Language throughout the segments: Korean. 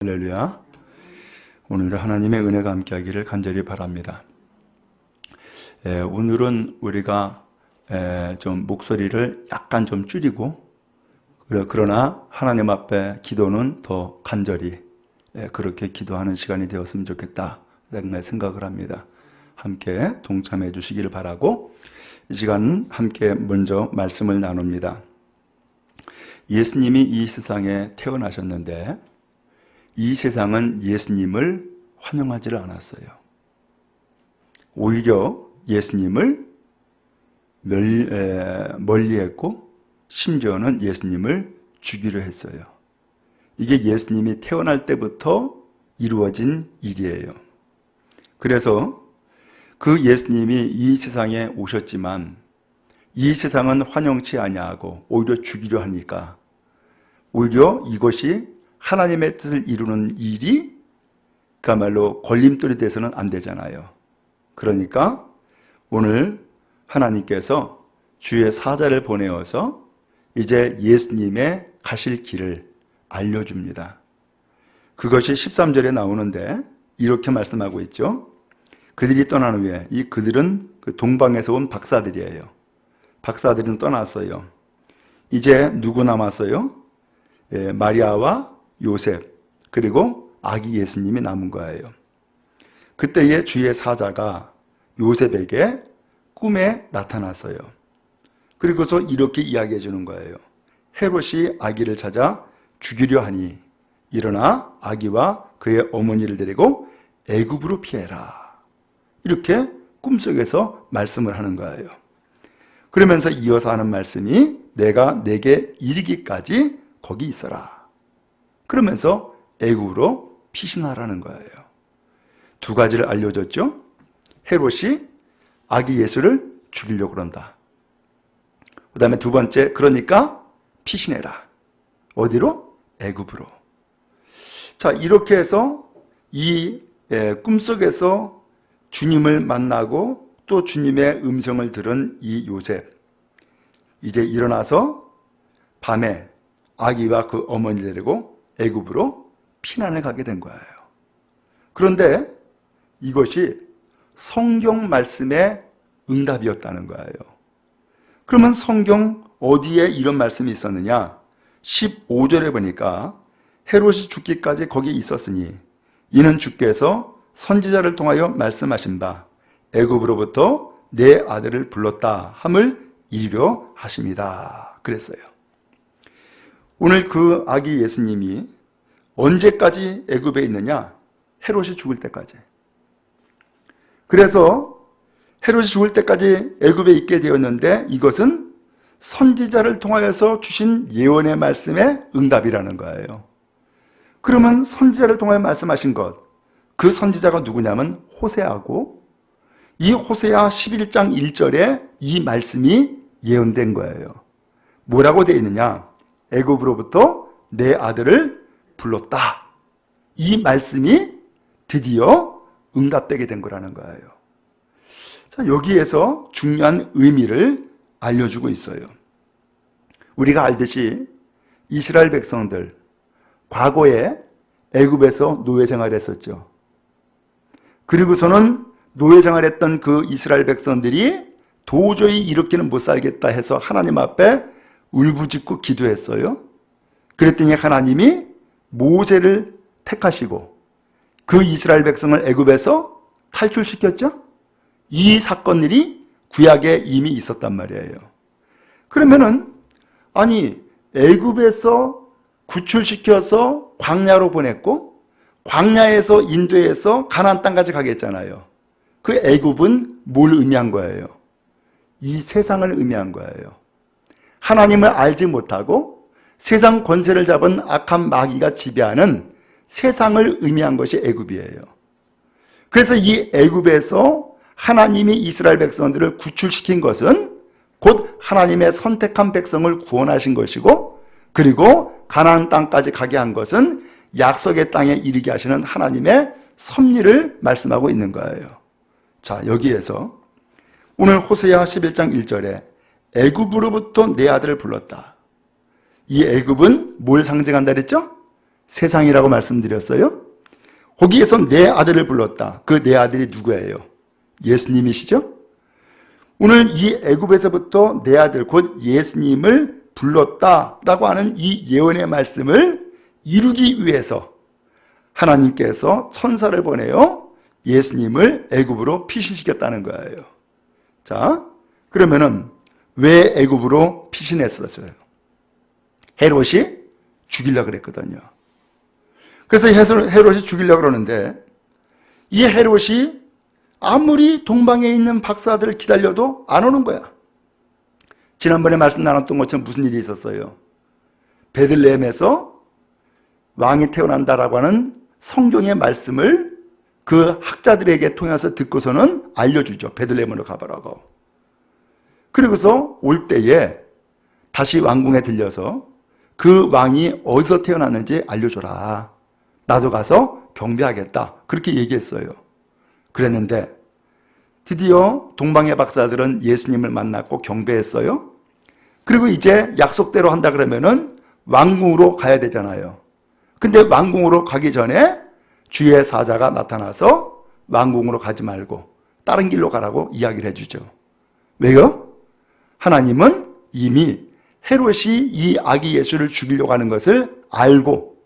할렐루야. 오늘도 하나님의 은혜가 함께하기를 간절히 바랍니다. 에, 오늘은 우리가 에, 좀 목소리를 약간 좀 줄이고 그러- 그러나 하나님 앞에 기도는 더 간절히 에, 그렇게 기도하는 시간이 되었으면 좋겠다 생각을 합니다. 함께 동참해 주시기를 바라고 이 시간 함께 먼저 말씀을 나눕니다. 예수님이 이 세상에 태어나셨는데 이 세상은 예수님을 환영하지를 않았어요. 오히려 예수님을 멀리 했고 심지어는 예수님을 죽이려 했어요. 이게 예수님이 태어날 때부터 이루어진 일이에요. 그래서 그 예수님이 이 세상에 오셨지만 이 세상은 환영치 아니하고 오히려 죽이려 하니까 오히려 이것이 하나님의 뜻을 이루는 일이 그야말로 걸림돌이 돼서는 안 되잖아요. 그러니까 오늘 하나님께서 주의 사자를 보내어서 이제 예수님의 가실 길을 알려줍니다. 그것이 13절에 나오는데 이렇게 말씀하고 있죠. 그들이 떠난 후에 이 그들은 그 동방에서 온 박사들이에요. 박사들은 떠났어요. 이제 누구 남았어요? 예, 마리아와 요셉 그리고 아기 예수님이 남은 거예요. 그때의 주의 사자가 요셉에게 꿈에 나타났어요. 그리고서 이렇게 이야기해 주는 거예요. 헤롯이 아기를 찾아 죽이려 하니 일어나 아기와 그의 어머니를 데리고 애굽으로 피해라. 이렇게 꿈속에서 말씀을 하는 거예요. 그러면서 이어서 하는 말씀이 내가 내게 이르기까지 거기 있어라. 그러면서 애굽으로 피신하라는 거예요. 두 가지를 알려줬죠. 헤롯이 아기 예수를 죽이려고 그런다. 그 다음에 두 번째, 그러니까 피신해라. 어디로? 애굽으로. 자, 이렇게 해서 이 예, 꿈속에서 주님을 만나고 또 주님의 음성을 들은 이 요셉. 이제 일어나서 밤에 아기와 그 어머니 데리고 애굽으로 피난을 가게 된 거예요. 그런데 이것이 성경 말씀의 응답이었다는 거예요. 그러면 성경 어디에 이런 말씀이 있었느냐? 15절에 보니까 헤롯이 죽기까지 거기 있었으니 이는 주께서 선지자를 통하여 말씀하신 바 애굽으로부터 내 아들을 불렀다 함을 이루려 하십니다. 그랬어요. 오늘 그 아기 예수님이 언제까지 애굽에 있느냐? 헤롯이 죽을 때까지. 그래서 헤롯이 죽을 때까지 애굽에 있게 되었는데 이것은 선지자를 통하여서 주신 예언의 말씀의 응답이라는 거예요. 그러면 선지자를 통하여 말씀하신 것, 그 선지자가 누구냐면 호세아고 이 호세아 11장 1절에 이 말씀이 예언된 거예요. 뭐라고 되어 있느냐? 애굽으로부터 내 아들을 불렀다. 이 말씀이 드디어 응답되게 된 거라는 거예요. 자, 여기에서 중요한 의미를 알려주고 있어요. 우리가 알듯이 이스라엘 백성들 과거에 애굽에서 노예 생활했었죠. 그리고서는 노예 생활 했던 그 이스라엘 백성들이 도저히 이렇게는 못 살겠다 해서 하나님 앞에 울부짖고 기도했어요. 그랬더니 하나님이 모세를 택하시고 그 이스라엘 백성을 애굽에서 탈출시켰죠. 이 사건들이 구약에 이미 있었단 말이에요. 그러면은 아니 애굽에서 구출시켜서 광야로 보냈고 광야에서 인도에서 가나안 땅까지 가게 했잖아요. 그 애굽은 뭘 의미한 거예요? 이 세상을 의미한 거예요. 하나님을 알지 못하고 세상 권세를 잡은 악한 마귀가 지배하는 세상을 의미한 것이 애굽이에요. 그래서 이 애굽에서 하나님이 이스라엘 백성들을 구출시킨 것은 곧 하나님의 선택한 백성을 구원하신 것이고 그리고 가나안 땅까지 가게 한 것은 약속의 땅에 이르게 하시는 하나님의 섭리를 말씀하고 있는 거예요. 자, 여기에서 오늘 호세아 11장 1절에 애굽으로부터 내 아들을 불렀다. 이 애굽은 뭘 상징한다 그랬죠? 세상이라고 말씀드렸어요. 거기에서 내 아들을 불렀다. 그 내 아들이 누구예요? 예수님이시죠? 오늘 이 애굽에서부터 내 아들 곧 예수님을 불렀다라고 하는 이 예언의 말씀을 이루기 위해서 하나님께서 천사를 보내어 예수님을 애굽으로 피신시켰다는 거예요. 자, 그러면은 왜 애굽으로 피신했었어요? 헤롯이 죽이려고 그랬거든요. 그래서 헤롯이 죽이려고 그러는데 이 헤롯이 아무리 동방에 있는 박사들을 기다려도 안 오는 거야. 지난번에 말씀 나눴던 것처럼 무슨 일이 있었어요? 베들레헴에서 왕이 태어난다라고 하는 성경의 말씀을 그 학자들에게 통해서 듣고서는 알려주죠. 베들레헴으로 가보라고. 그리고서 올 때에 다시 왕궁에 들려서 그 왕이 어디서 태어났는지 알려줘라. 나도 가서 경배하겠다. 그렇게 얘기했어요. 그랬는데 드디어 동방의 박사들은 예수님을 만났고 경배했어요. 그리고 이제 약속대로 한다 그러면은 왕궁으로 가야 되잖아요. 근데 왕궁으로 가기 전에 주의 사자가 나타나서 왕궁으로 가지 말고 다른 길로 가라고 이야기를 해주죠. 왜요? 하나님은 이미 헤롯이 이 아기 예수를 죽이려고 하는 것을 알고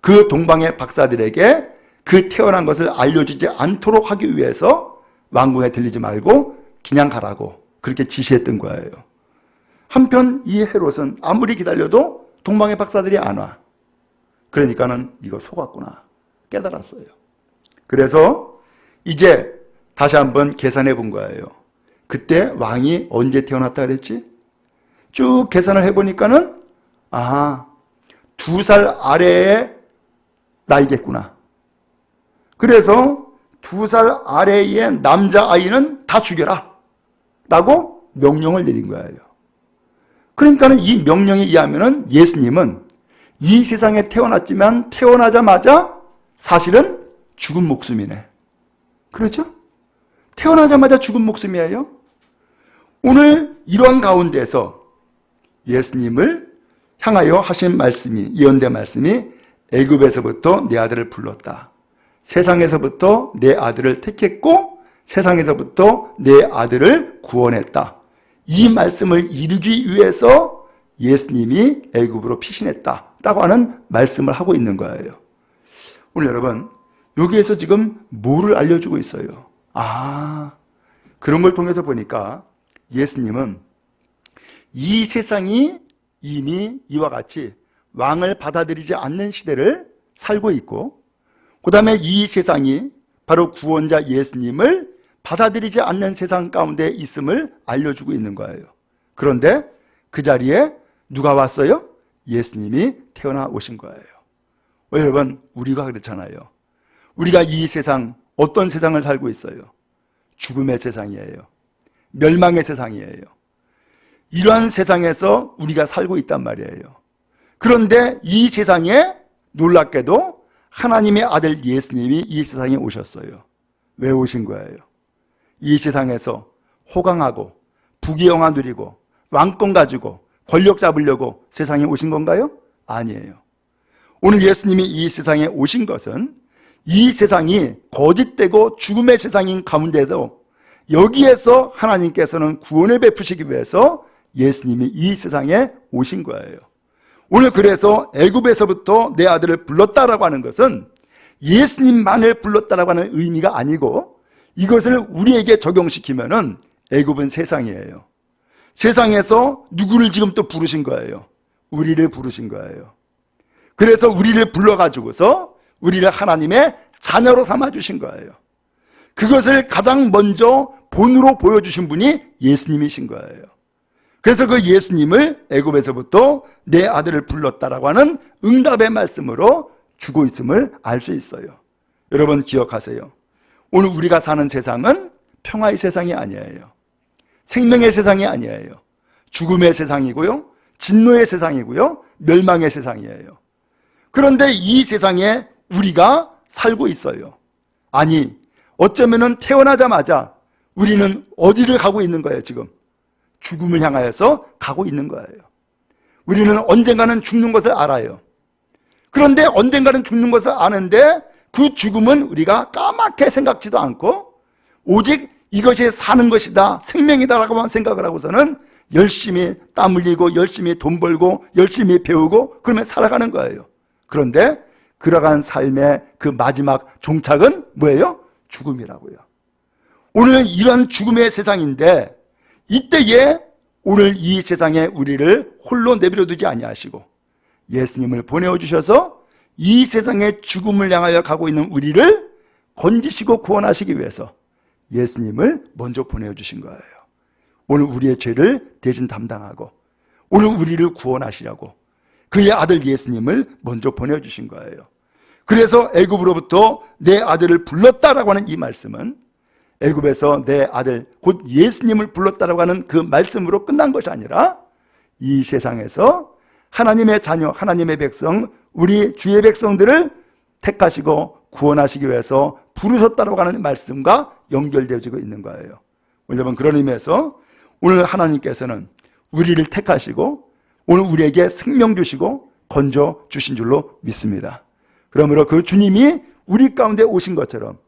그 동방의 박사들에게 그 태어난 것을 알려주지 않도록 하기 위해서 왕궁에 들리지 말고 그냥 가라고 그렇게 지시했던 거예요. 한편 이 헤롯은 아무리 기다려도 동방의 박사들이 안 와. 그러니까는 이거 속았구나 깨달았어요. 그래서 이제 다시 한번 계산해 본 거예요. 그때 왕이 언제 태어났다 그랬지? 쭉 계산을 해보니까는 아, 두 살 아래의 나이겠구나. 그래서 두 살 아래의 남자아이는 다 죽여라. 라고 명령을 내린 거예요. 그러니까는 이 명령에 의하면은 예수님은 이 세상에 태어났지만 태어나자마자 사실은 죽은 목숨이네. 그렇죠? 태어나자마자 죽은 목숨이에요. 오늘 이러한 가운데서 예수님을 향하여 하신 말씀이 예언된 말씀이 애굽에서부터 내 아들을 불렀다. 세상에서부터 내 아들을 택했고 세상에서부터 내 아들을 구원했다. 이 말씀을 이루기 위해서 예수님이 애굽으로 피신했다 라고 하는 말씀을 하고 있는 거예요. 오늘 여러분 여기에서 지금 뭐를 알려주고 있어요? 아 그런 걸 통해서 보니까 예수님은 이 세상이 이미 이와 같이 왕을 받아들이지 않는 시대를 살고 있고 그 다음에 이 세상이 바로 구원자 예수님을 받아들이지 않는 세상 가운데 있음을 알려주고 있는 거예요. 그런데 그 자리에 누가 왔어요? 예수님이 태어나 오신 거예요. 여러분, 우리가 그렇잖아요. 우리가 이 세상, 어떤 세상을 살고 있어요? 죽음의 세상이에요. 멸망의 세상이에요. 이러한 세상에서 우리가 살고 있단 말이에요. 그런데 이 세상에 놀랍게도 하나님의 아들 예수님이 이 세상에 오셨어요. 왜 오신 거예요? 이 세상에서 호강하고 부귀영화 누리고 왕권 가지고 권력 잡으려고 세상에 오신 건가요? 아니에요. 오늘 예수님이 이 세상에 오신 것은 이 세상이 거짓되고 죽음의 세상인 가운데서 여기에서 하나님께서는 구원을 베푸시기 위해서 예수님이 이 세상에 오신 거예요. 오늘 그래서 애굽에서부터 내 아들을 불렀다라고 하는 것은 예수님만을 불렀다라고 하는 의미가 아니고 이것을 우리에게 적용시키면은 애굽은 세상이에요. 세상에서 누구를 지금 또 부르신 거예요? 우리를 부르신 거예요. 그래서 우리를 불러가지고서 우리를 하나님의 자녀로 삼아주신 거예요. 그것을 가장 먼저 본으로 보여주신 분이 예수님이신 거예요. 그래서 그 예수님을 애굽에서부터 내 아들을 불렀다라고 하는 응답의 말씀으로 주고 있음을 알 수 있어요. 여러분 기억하세요. 오늘 우리가 사는 세상은 평화의 세상이 아니에요. 생명의 세상이 아니에요. 죽음의 세상이고요. 진노의 세상이고요. 멸망의 세상이에요. 그런데 이 세상에 우리가 살고 있어요. 아니, 어쩌면은 태어나자마자 우리는 어디를 가고 있는 거예요, 지금? 죽음을 향하여서 가고 있는 거예요. 우리는 언젠가는 죽는 것을 알아요. 그런데 언젠가는 죽는 것을 아는데 그 죽음은 우리가 까맣게 생각지도 않고 오직 이것이 사는 것이다, 생명이다라고만 생각을 하고서는 열심히 땀 흘리고 열심히 돈 벌고 열심히 배우고 그러면 살아가는 거예요. 그런데 그러간 삶의 그 마지막 종착은 뭐예요? 죽음이라고요. 오늘 이런 죽음의 세상인데 이때에 오늘 이 세상에 우리를 홀로 내버려 두지 아니하시고 예수님을 보내어 주셔서 이 세상의 죽음을 향하여 가고 있는 우리를 건지시고 구원하시기 위해서 예수님을 먼저 보내어 주신 거예요. 오늘 우리의 죄를 대신 담당하고 오늘 우리를 구원하시려고 그의 아들 예수님을 먼저 보내어 주신 거예요. 그래서 애굽으로부터 내 아들을 불렀다라고 하는 이 말씀은 애굽에서 내 아들 곧 예수님을 불렀다라고 하는 그 말씀으로 끝난 것이 아니라 이 세상에서 하나님의 자녀, 하나님의 백성, 우리 주의 백성들을 택하시고 구원하시기 위해서 부르셨다라고 하는 말씀과 연결되어지고 있는 거예요. 여러분 그런 의미에서 오늘 하나님께서는 우리를 택하시고 오늘 우리에게 생명 주시고 건져 주신 줄로 믿습니다. 그러므로 그 주님이 우리 가운데 오신 것처럼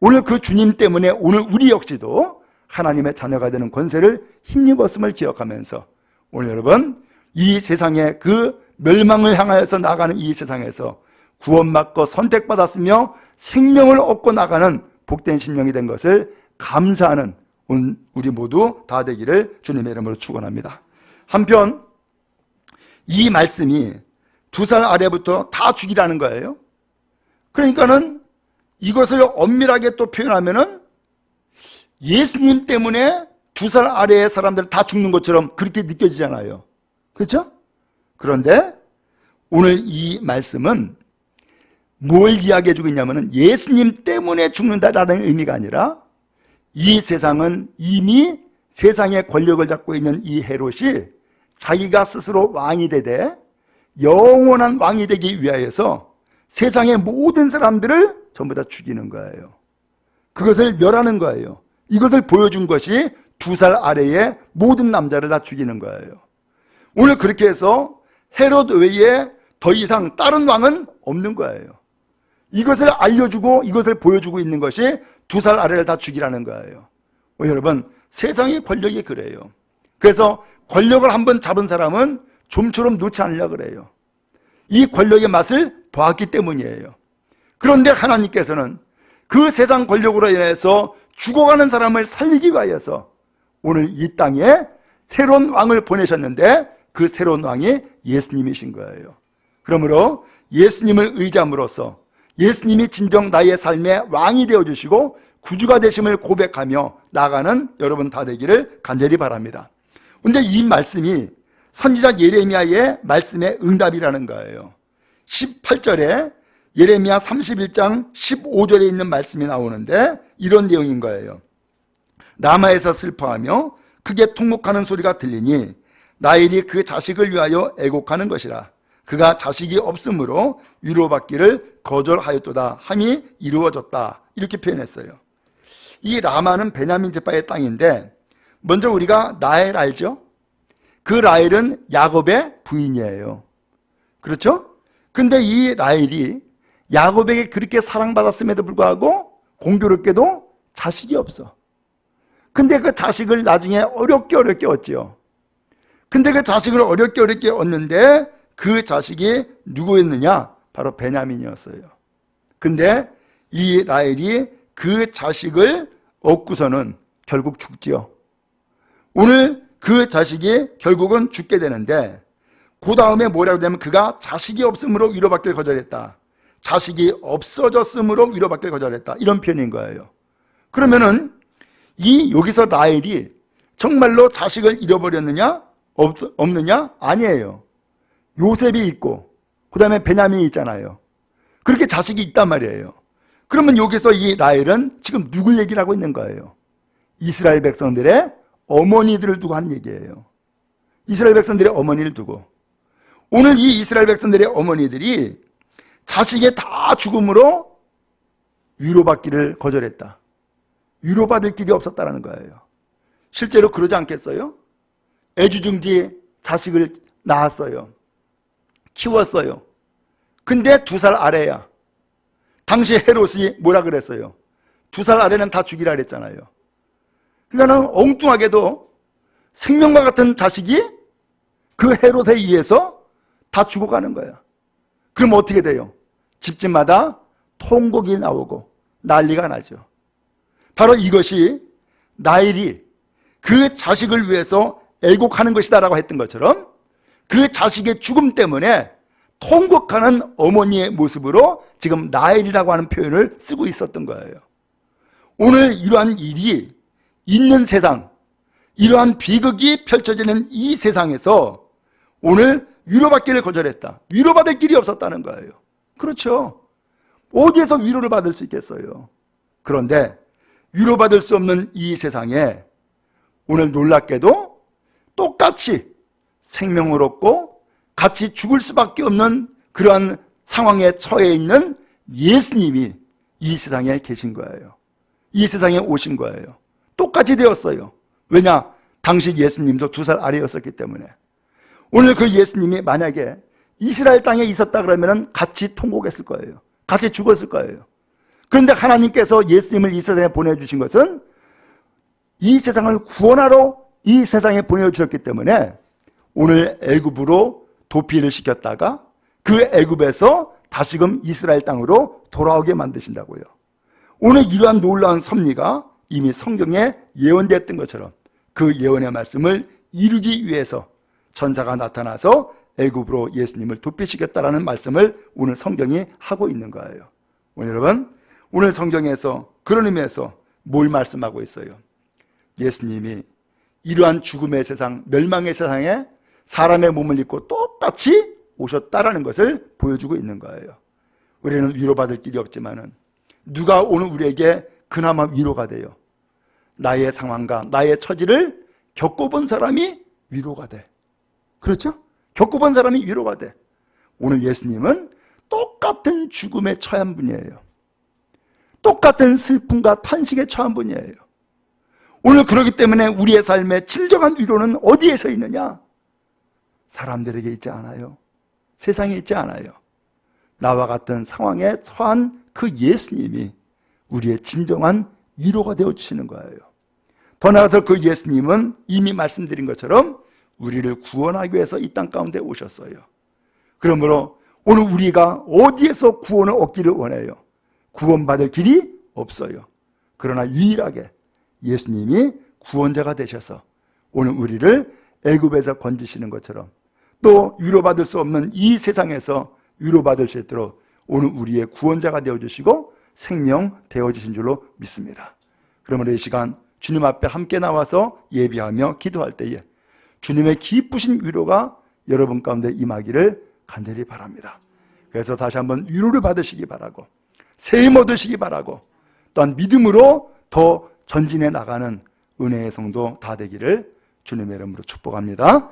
오늘 그 주님 때문에 오늘 우리 역시도 하나님의 자녀가 되는 권세를 힘입었음을 기억하면서 오늘 여러분 이 세상의 그 멸망을 향하여서 나가는 이 세상에서 구원받고 선택받았으며 생명을 얻고 나가는 복된 심령이 된 것을 감사하는 우리 모두 다 되기를 주님의 이름으로 축원합니다. 한편 이 말씀이 두 살 아래부터 다 죽이라는 거예요. 그러니까는 이것을 엄밀하게 또 표현하면은 예수님 때문에 두 살 아래의 사람들 다 죽는 것처럼 그렇게 느껴지잖아요. 그렇죠? 그런데 오늘 이 말씀은 뭘 이야기해 주고 있냐면은 예수님 때문에 죽는다라는 의미가 아니라 이 세상은 이미 세상의 권력을 잡고 있는 이 헤롯이 자기가 스스로 왕이 되되 영원한 왕이 되기 위하여서 세상의 모든 사람들을 전부 다 죽이는 거예요. 그것을 멸하는 거예요. 이것을 보여준 것이 두 살 아래의 모든 남자를 다 죽이는 거예요. 오늘 그렇게 해서 헤롯 외에 더 이상 다른 왕은 없는 거예요. 이것을 알려주고 이것을 보여주고 있는 것이 두 살 아래를 다 죽이라는 거예요. 어, 여러분 세상의 권력이 그래요. 그래서 권력을 한번 잡은 사람은 좀처럼 놓지 않으려 그래요. 이 권력의 맛을 보았기 때문이에요. 그런데 하나님께서는 그 세상 권력으로 인해서 죽어가는 사람을 살리기 위하여서 오늘 이 땅에 새로운 왕을 보내셨는데 그 새로운 왕이 예수님이신 거예요. 그러므로 예수님을 의지함으로써 예수님이 진정 나의 삶의 왕이 되어 주시고 구주가 되심을 고백하며 나가는 여러분 다 되기를 간절히 바랍니다. 근데 이 말씀이 선지자 예레미야의 말씀의 응답이라는 거예요. 18절에 예레미야 31장 15절에 있는 말씀이 나오는데 이런 내용인 거예요. 라마에서 슬퍼하며 크게 통곡하는 소리가 들리니 라헬이 그 자식을 위하여 애곡하는 것이라. 그가 자식이 없으므로 위로받기를 거절하였도다 함이 이루어졌다. 이렇게 표현했어요. 이 라마는 베냐민 제파의 땅인데 먼저 우리가 라헬 알죠? 그 라헬은 야곱의 부인이에요. 그렇죠? 근데 이 라헬이 야곱에게 그렇게 사랑받았음에도 불구하고 공교롭게도 자식이 없어. 근데 그 자식을 나중에 어렵게 어렵게 얻지요. 근데 그 자식을 어렵게 어렵게 얻는데 그 자식이 누구였느냐? 바로 베냐민이었어요. 근데 이 라헬이 그 자식을 얻고서는 결국 죽지요. 오늘 그 자식이 결국은 죽게 되는데 그 다음에 뭐라고 되면 그가 자식이 없으므로 위로받기를 거절했다. 자식이 없어졌으므로 위로받기를 거절했다. 이런 표현인 거예요. 그러면은 이 여기서 라헬이 정말로 자식을 잃어버렸느냐? 없, 없느냐? 아니에요. 요셉이 있고 그 다음에 베냐민이 있잖아요. 그렇게 자식이 있단 말이에요. 그러면 여기서 이 라헬은 지금 누굴 얘기를 하고 있는 거예요? 이스라엘 백성들의 어머니들을 두고 하는 얘기예요. 이스라엘 백성들의 어머니를 두고 오늘 이 이스라엘 백성들의 어머니들이 자식의 다 죽음으로 위로받기를 거절했다. 위로받을 길이 없었다는 거예요. 실제로 그러지 않겠어요? 애주중지 자식을 낳았어요. 키웠어요. 근데 두 살 아래야. 당시 헤롯이 뭐라 그랬어요? 두 살 아래는 다 죽이라 그랬잖아요. 그러니까는 엉뚱하게도 생명과 같은 자식이 그 헤롯에 의해서 다 죽어가는 거야. 그럼 어떻게 돼요? 집집마다 통곡이 나오고 난리가 나죠. 바로 이것이 나일이 그 자식을 위해서 애곡하는 것이다라고 했던 것처럼 그 자식의 죽음 때문에 통곡하는 어머니의 모습으로 지금 나일이라고 하는 표현을 쓰고 있었던 거예요. 오늘 이러한 일이 있는 세상, 이러한 비극이 펼쳐지는 이 세상에서 오늘 위로받기를 거절했다. 위로받을 길이 없었다는 거예요. 그렇죠. 어디에서 위로를 받을 수 있겠어요? 그런데 위로받을 수 없는 이 세상에 오늘 놀랍게도 똑같이 생명을 얻고 같이 죽을 수밖에 없는 그러한 상황에 처해 있는 예수님이 이 세상에 계신 거예요. 이 세상에 오신 거예요. 똑같이 되었어요. 왜냐? 당시 예수님도 두 살 아래였었기 때문에. 오늘 그 예수님이 만약에 이스라엘 땅에 있었다 그러면 같이 통곡했을 거예요. 같이 죽었을 거예요. 그런데 하나님께서 예수님을 이 세상에 보내주신 것은 이 세상을 구원하러 이 세상에 보내주셨기 때문에 오늘 애굽으로 도피를 시켰다가 그 애굽에서 다시금 이스라엘 땅으로 돌아오게 만드신다고요. 오늘 이러한 놀라운 섭리가 이미 성경에 예언됐던 것처럼 그 예언의 말씀을 이루기 위해서 천사가 나타나서 애굽으로 예수님을 도피시켰다라는 말씀을 오늘 성경이 하고 있는 거예요. 오늘 여러분, 오늘 성경에서 그런 의미에서 뭘 말씀하고 있어요? 예수님이 이러한 죽음의 세상, 멸망의 세상에 사람의 몸을 입고 똑같이 오셨다라는 것을 보여주고 있는 거예요. 우리는 위로받을 길이 없지만은 누가 오늘 우리에게 그나마 위로가 돼요. 나의 상황과 나의 처지를 겪어본 사람이 위로가 돼. 그렇죠? 겪어본 사람이 위로가 돼. 오늘 예수님은 똑같은 죽음에 처한 분이에요. 똑같은 슬픔과 탄식에 처한 분이에요. 오늘 그러기 때문에 우리의 삶의 진정한 위로는 어디에서 있느냐? 사람들에게 있지 않아요. 세상에 있지 않아요. 나와 같은 상황에 처한 그 예수님이 우리의 진정한 위로가 되어 주시는 거예요. 더 나아가서 그 예수님은 이미 말씀드린 것처럼 우리를 구원하기 위해서 이 땅 가운데 오셨어요. 그러므로 오늘 우리가 어디에서 구원을 얻기를 원해요? 구원받을 길이 없어요. 그러나 유일하게 예수님이 구원자가 되셔서 오늘 우리를 애굽에서 건지시는 것처럼 또 위로받을 수 없는 이 세상에서 위로받을 수 있도록 오늘 우리의 구원자가 되어주시고 생명 되어주신 줄로 믿습니다. 그러므로 이 시간 주님 앞에 함께 나와서 예비하며 기도할 때에 주님의 기쁘신 위로가 여러분 가운데 임하기를 간절히 바랍니다. 그래서 다시 한번 위로를 받으시기 바라고 세임 얻으시기 바라고 또한 믿음으로 더 전진해 나가는 은혜의 성도 다 되기를 주님의 이름으로 축복합니다.